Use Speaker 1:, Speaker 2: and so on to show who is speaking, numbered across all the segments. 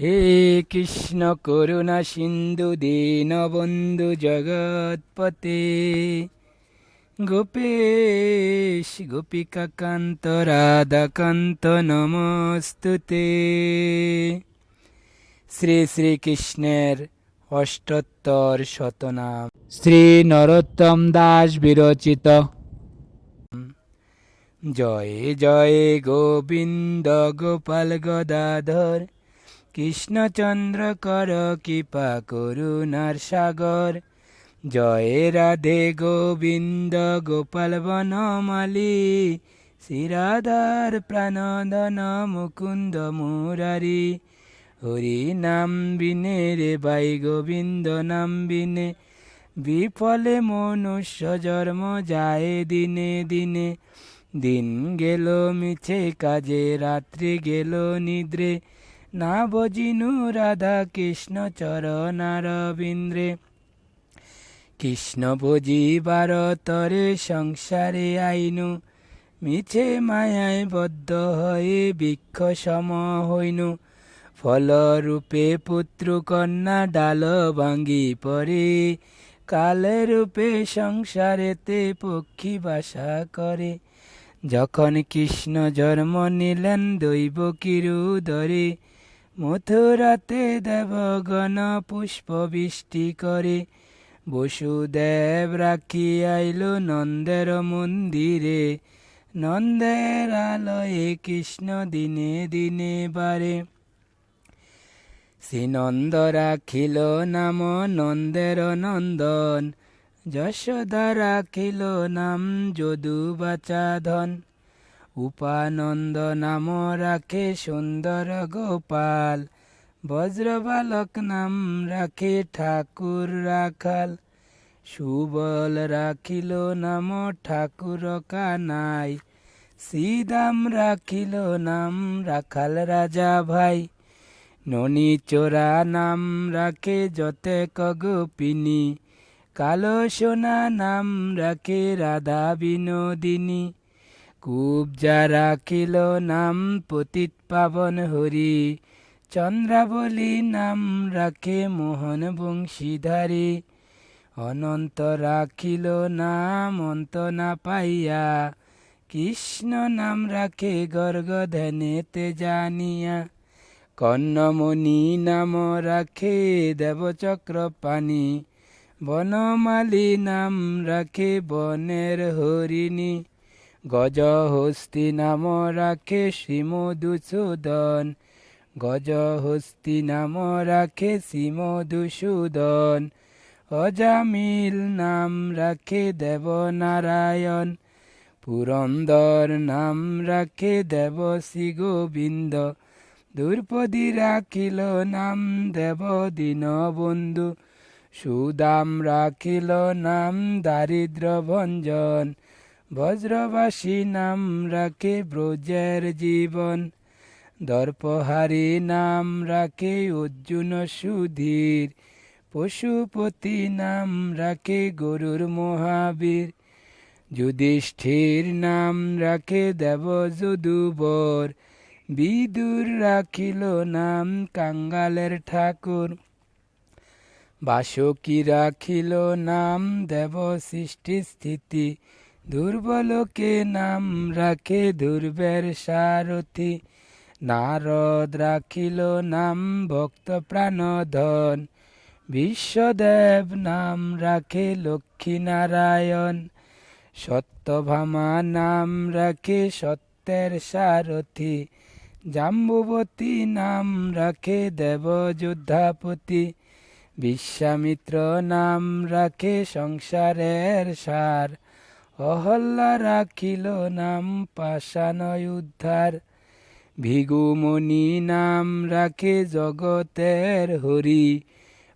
Speaker 1: হে কৃষ্ণ করুণা সিন্ধু দীনবন্ধু জগৎপতে, গোপেশ গোপিকা গোপিকাকান্ত রাধাকান্ত নমস্তুতে। শ্রী শ্রীকৃষ্ণের অষ্টোত্তর শতনাম। শ্রী নরোত্তম দাস বিরচিত। জয় জয় গোবিন্দ গোপাল গদাধর। কৃষ্ণচন্দ্র কর কৃপা করুণার সাগর জয় রাধে গোবিন্দ গোপাল বনমালী শ্রীরাধার প্রাণধন মুকুন্দ মুরারি। হরি নাম বিনে রে বাই গোবিন্দ নাম বিনে। বিফলে মনুষ্য জন্ম যায় দিনে দিনে। দিন গেল, মিছে কাজে রাত্রি গেল, নিদ্রে না বজিনু রাধা কৃষ্ণ চরণারবিন্দ্রে। কৃষ্ণ বুঝিবার তরে সংসারে আইনু, মিছে মায়ায় বদ্ধ হয়ে বৃক্ষ সম হইনু। ফলরূপে পুত্র কন্যা ডাল ভাঙ্গি পরে কালে রূপে সংসারেতে পক্ষী বাসা করে। যখন কৃষ্ণ জন্ম নিলেন দৈব কিরুদরে মথুরাতে দেবগণ পুষ্প বৃষ্টি করে। বসুদেব রাখি আইল নন্দের মন্দিরে। নন্দের আলয়ে কৃষ্ণ দিনে দিনে বারে। শ্রীনন্দ রাখিল নাম নন্দের নন্দন। যশোদা রাখিল নাম যদু বাচাধন উপানন্দ নাম রাখে সুন্দর গোপাল। বজ্রবালক নাম রাখে ঠাকুর রাখাল। সুবল রাখিল নাম ঠাকুর কানাই। শ্রীদাম রাখিল নাম রাখাল রাজা ভাই। ননি চোরা নাম রাখে যতে কগোপিনী কালো সোনা নাম রাখে রাধা বিনোদিনী। কুবজা রাখিল নাম পতিত পাবন হরি চন্দ্রাবলী নাম রাখে মোহন বংশীধারী। অনন্ত রাখিল নাম অন্ত না পাইয়া, কৃষ্ণ নাম রাখে গর্গ ধ্যানেতে জানিয়া। কর্ণমণি নাম রাখে দেবচক্র পানি বনমালী নাম রাখে বনের হরিণী। গজ হস্তি নাম রাখে শ্রীমধুসূদন। গজ হস্তি নাম রাখে শ্রীমধুসূদন। অজামিল নাম রাখে দেবনারায়ণ। পুরন্দর নাম রাখে দেব শ্রী গোবিন্দ দ্রৌপদী রাখিল নাম দেব দীন বন্ধু সুদাম রাখিল নাম দারিদ্র ভঞ্জন বজ্রবাসী নাম রাখে ব্রজের জীবন। দর্পহারী নাম রাখে অর্জুন সুধীর। পশুপতি নাম রাখে গরুর মহাবীর। যুধিষ্ঠির নাম রাখে দেব যদুবর। বিদুর রাখিল নাম কাঙ্গালের ঠাকুর। বাসকি রাখিল নাম দেব সৃষ্টি স্থিতি দুর্বলকে নাম রাখে দুর্বের সারথি? নারদ রাখিল নাম ভক্ত প্রাণধন। বিশ্বদেব নাম রাখে লক্ষ্মী নারায়ণ সত্যভামা নাম রাখে সত্যের সারথি। জাম্বুবতী নাম রাখে দেব যোদ্ধাপতি বিশ্বামিত্র নাম রাখে সংসারের সার। অহল্লা রাখিল নাম পাষাণয় উদ্ধার। ভিগুমণি নাম রাখে জগতের হরি।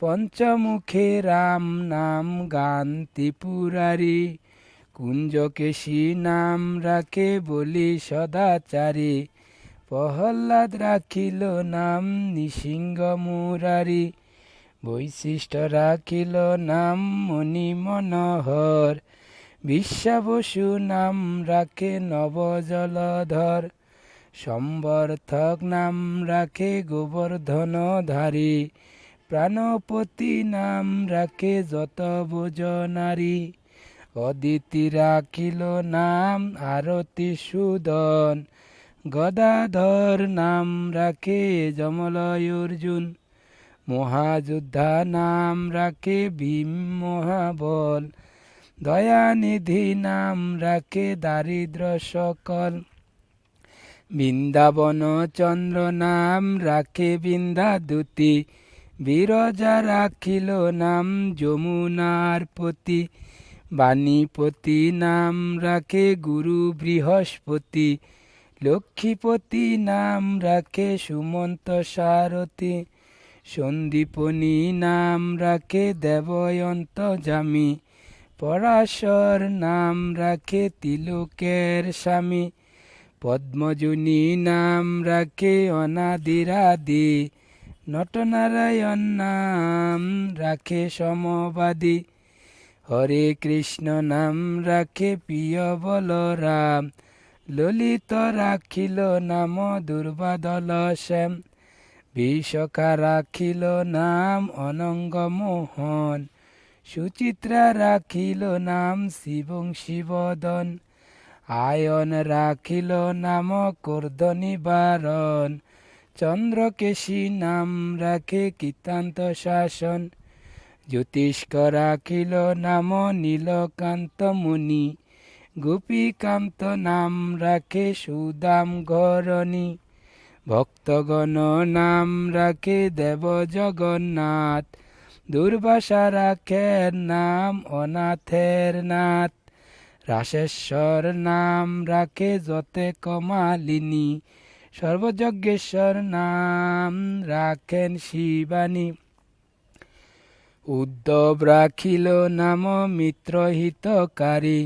Speaker 1: পঞ্চমুখে রাম নাম গান ত্রিপুরারি কুঞ্জকেশী নাম রাখে বলি সদাচারী। প্রহ্লাদ রাখিল নাম নৃসিংহ মুরারি। বৈশিষ্ট্য রাখিল নাম মণি মনোহর। বিশ্বাবসু নাম রাখে নবজলধর সম্বর্থক নাম রাখে গোবর্ধনধারী, প্রাণপতি নাম রাখে যত নারী অদিতি রাখিল নাম আরতি সুদন, গদাধর নাম রাখে যমলয় অর্জুন মহাযোদ্ধা নাম রাখে ভীম মহাবল দয়ানিধি নাম রাখে দারিদ্র সকল। বৃন্দাবন চন্দ্র নাম রাখে বৃন্দা দুতি বিরজা রাখিল নাম যমুনার পতি বাণীপতি নাম রাখে গুরু বৃহস্পতি। লক্ষ্মীপতি নাম রাখে সুমন্ত সারথী। সন্দীপনী নাম রাখে দেবয়ন্ত জামি পরাশর নাম রাখে তিলকের স্বামী। পদ্মজনী নাম রাখে অনাদিরাদি। নটনারায়ণ নাম রাখে সমবাদী। হরে কৃষ্ণ নাম রাখে প্রিয় বলরাম। ললিত রাখিল নাম দুর্বাদল শ্যাম। বিশকা রাখিল নাম অনঙ্গ মোহন সুচিত্রা রাখিল নাম শিবং শিবদন। আয়ন রাখিল নাম কর্দনী বারণ চন্দ্রকেশী নাম রাখে কীতান্ত শাসন। জ্যোতিষ্ক রাখিল নাম নীলকান্ত মুনি। গোপীকান্ত নাম রাখে সুদাম গরণী ভক্তগণ নাম রাখে দেব জগন্নাথ। দুর্বাসা রাখের নাম অনাথের নাথ রাশেশ্বর নাম রাখে যতে কমালিনী। সর্বযজ্ঞেশ্বর নাম রাখেন শিবানী। উদ্ধব রাখিল নাম মিত্রহিতকারী।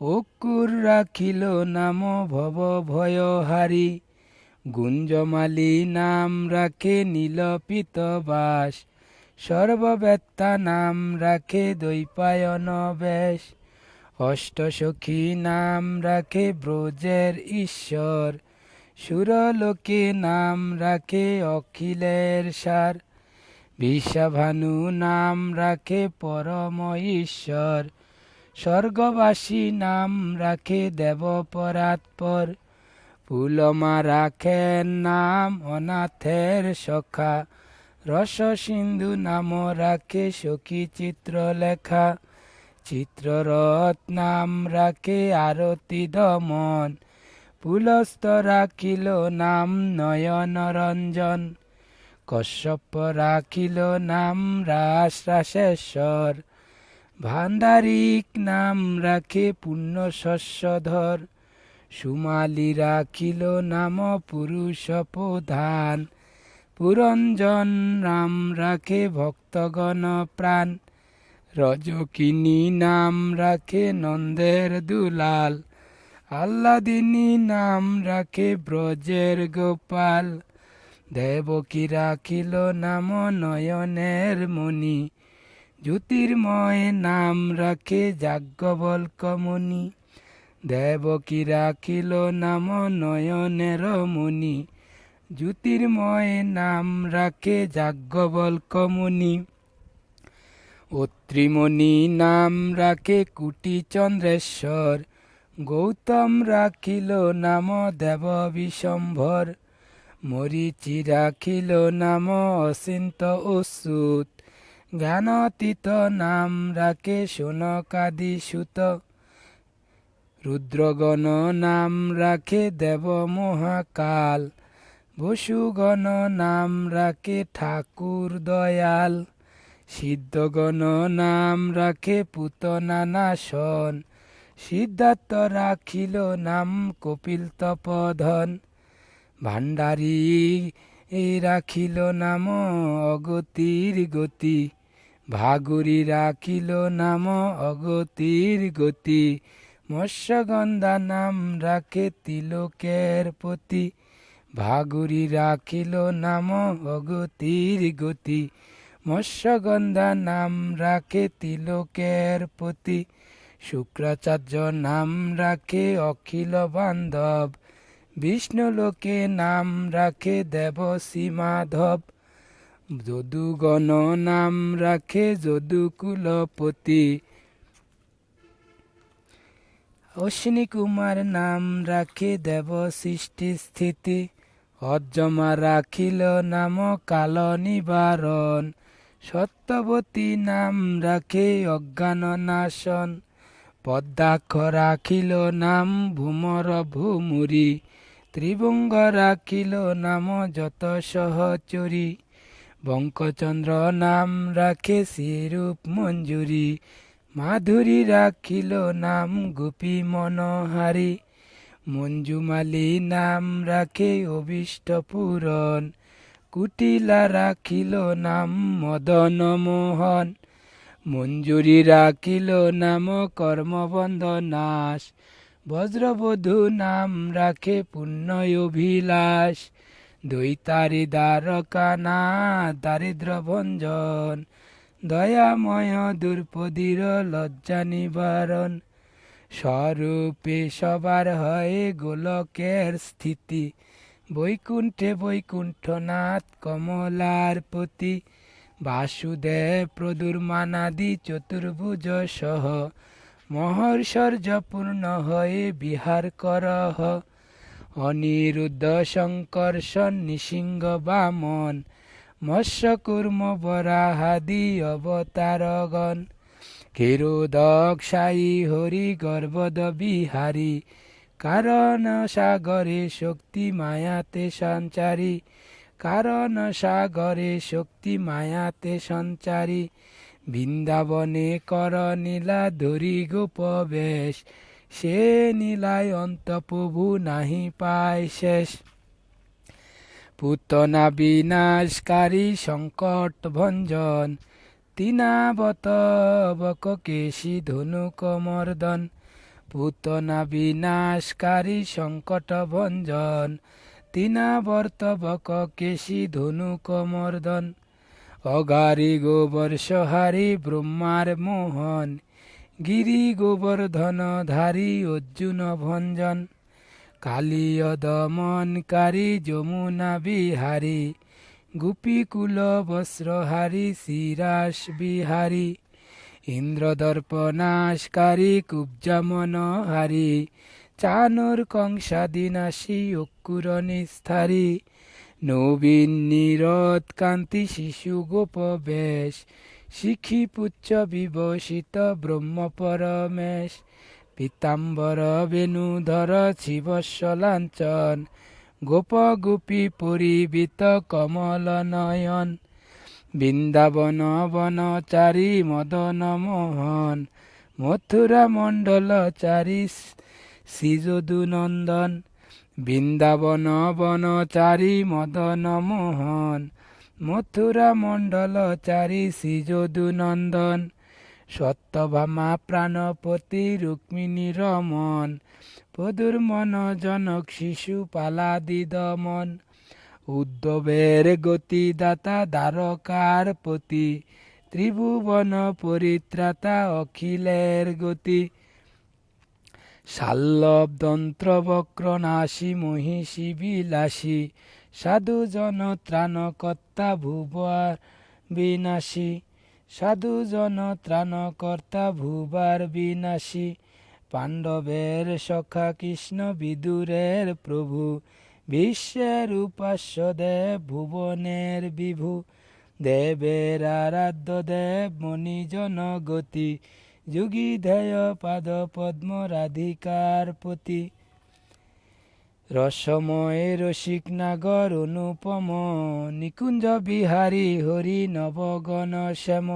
Speaker 1: অকুর রাখিল নাম ভব ভয়হারী গুঞ্জমালী নাম রাখে নীলপিত বাস সর্ববেত্তা নাম রাখে দৈপায়ন বেশ। অষ্টসখী নাম রাখে ব্রজের ঈশ্বর। সুরলোকে নাম রাখে অখিলের সার। বিশ্বাভানু নাম রাখে পরম ঈশ্বর। স্বর্গবাসী নাম রাখে দেবপরাৎপর। ফুলমা রাখেন নাম অনাথের সখা। রস সিন্ধু নাম রাখে সখী চিত্র লেখা চিত্ররথ নাম রাখে আরতি দমন। পুলস্ত রাখিল নাম নয়ন রঞ্জন। কশ্যপ রাখিল নাম রাস রাশেশ্বর ভান্ডারিক নাম রাখে পুণ্য শস্যধর। সুমালি রাখিল নাম পুরুষ প্রধান। পুরঞ্জন রাম রাখে ভক্তগণ প্রাণ। রজকিনী নাম রাখে নন্দের দুলাল। আল্লাদিনী নাম রাখে ব্রজের গোপাল। দেবকী রাখিল নাম নয়নের মণি। জ্যোতির্ময় নাম রাখে যাজ্ঞবল্ক মুনি দেবকী রাখিল নাম নয়নের মণি। জ্যোতির্ময় নাম রাখে যাজ্ঞবল্ক মুনি অত্রিমণি নাম রাখে কুটি চন্দ্রেশ্বর। গৌতম রাখিল নাম দেব বিশম্ভর। মরিচি রাখিল নাম অচিন্ত অচ্যুত জ্ঞানতীত নাম রাখে সোনকাদি সুত রুদ্রগণ নাম রাখে দেব মহাকাল। বসুগণ নাম রাখে ঠাকুর দয়াল, সিদ্ধগণ নাম রাখে পুতনা নাশন সিদ্ধার্থ রাখিল নাম কপিল তপধন, ভাণ্ডারী রাখিল নাম অগতির গতি, ভাগুরি রাখিল নাম অগতির গতি, মৎস্যগন্ধা নাম রাখে তিলকের পতি ভাগুরি রাখিল নাম অগতির গতি, মৎস্যগন্ধা নাম রাখে তিলকের পতি শুক্রাচার্য নাম রাখে অখিল বান্ধব বিষ্ণু লোকে নাম রাখে দেব সীমাধব যদুগণ নাম রাখে যদুকুলপতি। অশ্বিনী কুমার নাম রাখে দেব সৃষ্টি স্থিতি অর্জমা রাখিল নাম কাল নিবারণ সত্যবতী নাম রাখে অজ্ঞান নাশন। পদ্মাক্ষ রাখিল নাম ভূমর ভূমুরি। ত্রিভঙ্গ রাখিল নাম যত সহচরী। বঙ্কচন্দ্র নাম রাখে শ্রীরূপ মঞ্জুরি। মাধুরী রাখিল নাম গোপী মনোহারী। মঞ্জুমালী নাম রাখে অভীষ্ট পূরণ। কুটিলা রাখিল নাম মদন মোহন। মঞ্জুরি রাখিল নাম কর্মবন্ধ নাশ। বজ্রবধূ নাম রাখে পুণ্য অভিলাষ। দৈতারি দ্বারকা না দারিদ্র ভঞ্জন। দয়াময় দুর্পদীর লজ্জা নিবারণ। স্বরূপে সবার হয়ে গোলকের স্থিতি। বৈকুণ্ঠে বৈকুণ্ঠনাথ কমলার পতি বাসুদেব প্রদুর্মানাদি চতুর্ভুজ সহ। মহর্ষর্যপূর্ণ হয়ে বিহার করহ। অনিরুদ্ধ শঙ্কর্ষণ নৃসিংহ বামন। মৎস্য কুর্ম বরাহাদি অবতারগণ। ক্ষীরোদক সাই হরি গর্ভদ বিহারী, কারণ সাগরে শক্তি মায়াতে সঞ্চারী, কারণ সাগরে শক্তি মায়াতে সঞ্চারী, বৃন্দাবনে কর নীলা ধরি গোপবেশ সে নীলায় অন্ত প্রভু নাহি পায় শেষ। পুতনা বিনাশকারী সংকট ভঞ্জন তিনাবত বক কেশী ধনুক মর্দন পুতনা বিনাশকারী সংকট ভঞ্জন। তিনাবর্তবক কেশী ধনুক মর্দন অগারি গোবর্ষহারি ব্রহ্মার মোহন। গিরি গোবর্ধন ধারী অর্জুন ভঞ্জন। কালীয় দমনকারী যমুনা বিহারী। গোপীকুল বস্ত্রহারী শিরাস বিহারী ইন্দ্রদর্পনাশকারী কুব্জমনহারী চানুর কংসাদিনাশী, অকুর নিস্তারী নবীন নীরদ কান্তি, শিশু গোপবেশ, শিখি পুচ্ছ বিবসিত ব্রহ্ম পরমেশ, পীতাম্বর, বেণুধর, শিবস্বলাঞ্চন গোপ গোপী পরিবিত কমল নয়ন। বৃন্দাবন বনচারী মদন মোহন। মথুরা মণ্ডলচারী শ্রীযদু নন্দন বৃন্দাবন বনচারী মদন মোহন। মথুরা মণ্ডলচারী শ্রীযদু নন্দন সত্যভামা প্রাণপতি রুক্মিণী রমন পদুর মন জনক শিশু পালাদি দমন উদ্ধবের গতিদাতা দ্বারকার পতি ত্রিভুবন পরিত্রাতা অখিলের গতি দন্ত্রবক্র নাশী মহিষী বিলাসী, সাধু জন ত্রাণকর্তা ভুবার বিনাশী। সাধু জন ত্রাণকর্তা ভুবার বিনাশী। পাণ্ডবের সখা কৃষ্ণ বিদুরের প্রভু। বিশ্বের উপাস্য দেব ভুবনের বিভু। দেবের আরাধ্য দেব মণিজন গতি যুগী ধ্যেয় পাদ পদ্ম রাধিকার পতি। রসময় রসিক নাগর অনুপম, নিকুঞ্জ বিহারী হরি নবগণ শ্যাম,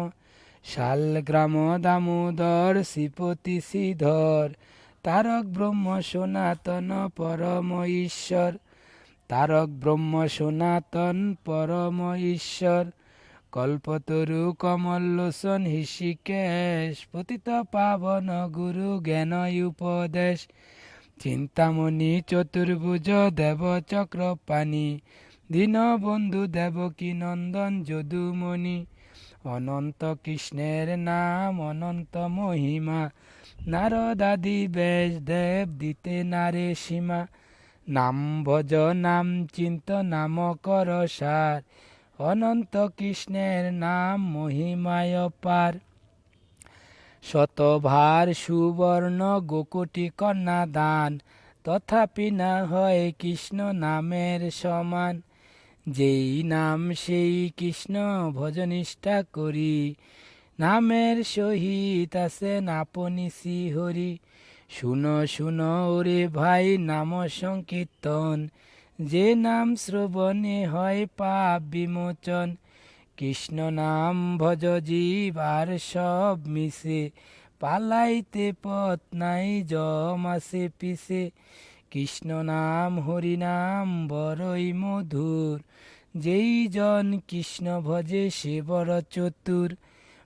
Speaker 1: শালগ্রাম দামোদর শ্রীপতি শ্রীধর, তারক ব্রহ্ম সনাতন পরম ঈশ্বর, তারক ব্রহ্ম সনাতন পরম ঈশ্বর, কল্পতরু কমল লোচন হৃষিকেশ, পতিত পাবন গুরু জ্ঞান উপদেশ চিন্তামণি চতুর্ভুজ দেব চক্রপাণি দীনবন্ধু দেবকী নন্দন যদুমণি। অনন্ত কৃষ্ণের নাম, অনন্ত মহিমা। নারদাদি বেশ, দেব দিতে নারে সীমা। নাম ভজ, নাম চিন্ত, নাম কর সার। অনন্ত কৃষ্ণের নাম মহিমায় পার। শতভার সুবর্ণ গোকুটি কন্যা দান তথাপি না হয় কৃষ্ণ নামের সমান। যেই নাম সেই কৃষ্ণ ভজনিষ্ঠা করি, নামের সহিত আছেন আপনি শ্রীহরি। শুনো শুনো ওরে ভাই নাম সংকীর্তন, যে নাম শ্রবণে হয় পাপ বিমোচন। কৃষ্ণ নাম ভজ জীব আর সব মিশে, পালাইতে পথ নাই জম আসে পিছে। কৃষ্ণ নাম, হরি নাম, বড়ই মধুর, যেই জন কৃষ্ণ ভজে সে বড় চতুর।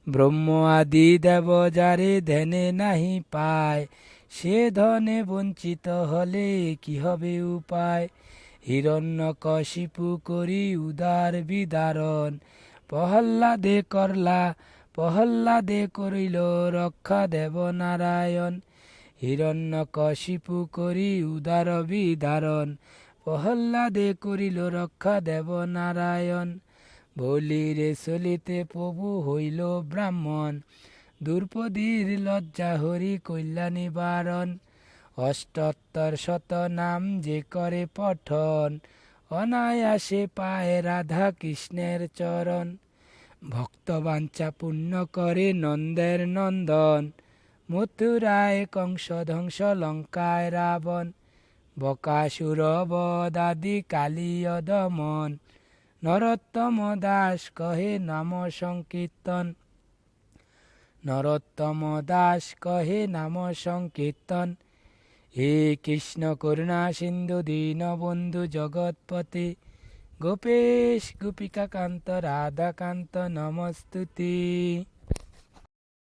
Speaker 1: ব্রহ্ম আদি দেব যারে ধ্যানে নাহি পায়, সে ধনে বঞ্চিত হলে কি হবে উপায়? হিরণ্য কশিপু করি উদার বিদারণ প্রহ্লাদে করলা প্রহ্লাদে করিল রক্ষা দেব নারায়ণ। হিরণ্য কশিপু করি উদার বিদারণ প্রহ্লাদে করিল রক্ষা দেব নারায়ণ। বলি রে চলিতে প্রভু হইল ব্রাহ্মণ, দ্রৌপদীর লজ্জা হরি কল্যাণ নিবারণ। অষ্টোত্তর শত নাম যে করে পঠন, অনায়াসে পায় রাধা কৃষ্ণের চরণ। ভক্তবাঞ্ছা পূর্ণ করে নন্দের নন্দন। মথুরায় কংস ধ্বংস, লঙ্কায় রাবণ। বকাসুর বদাদি কালীয় দমন নরোত্তম দাস কহে নাম সংকীর্তন। নরোত্তম দাস কহে নাম সংকীর্তন। হে কৃষ্ণ করুণা সিন্ধু দীনবন্ধু জগৎপতি। গোপেশ গোপিকা কান্ত রাধাকান্ত নমস্তুতি